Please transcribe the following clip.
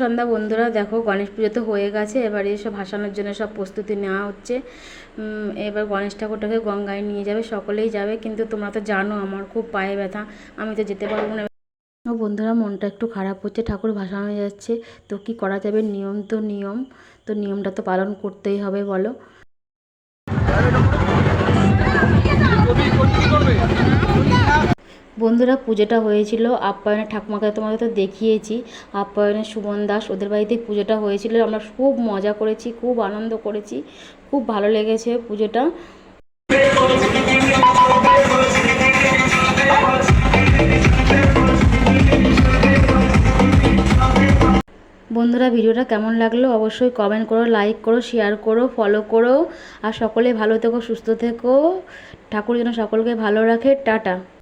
সন্ধ্যা বন্ধুরা, দেখো গণেশ পুজো তো হয়ে গেছে, এবার এসব ভাসানোর জন্য সব প্রস্তুতি নেওয়া হচ্ছে। এবার গণেশ ঠাকুরটাকে গঙ্গায় নিয়ে যাবে, সকলেই যাবে, কিন্তু তোমরা তো জানো আমার খুব পায়ে ব্যথা, আমি তো যেতে পারব না। ও বন্ধুরা, মনটা একটু খারাপ হচ্ছে, ঠাকুর ভাসানো যাচ্ছে, তো কি করা যাবে? নিয়ম তো নিয়ম, তো নিয়মটা তো পালন করতেই হবে, বলো। বন্ধুরা, পুজোটা হয়েছিল আপ্যায়নের, ঠাকুমাকে তোমাকে তো দেখিয়েছি, আপ্যায়নের সুমন দাস ওদের বাড়িতে পুজোটা হয়েছিল। আমরা খুব মজা করেছি, খুব আনন্দ করেছি, খুব ভালো লেগেছে পুজোটা। বন্ধুরা, ভিডিওটা কেমন লাগল অবশ্যই কমেন্ট করো লাইক করো শেয়ার করো ফলো করো, আর সকলে ভালো থেকো, সুস্থ থেকো। ঠাকুর যেন সকলকে ভালো রাখে। টাটা।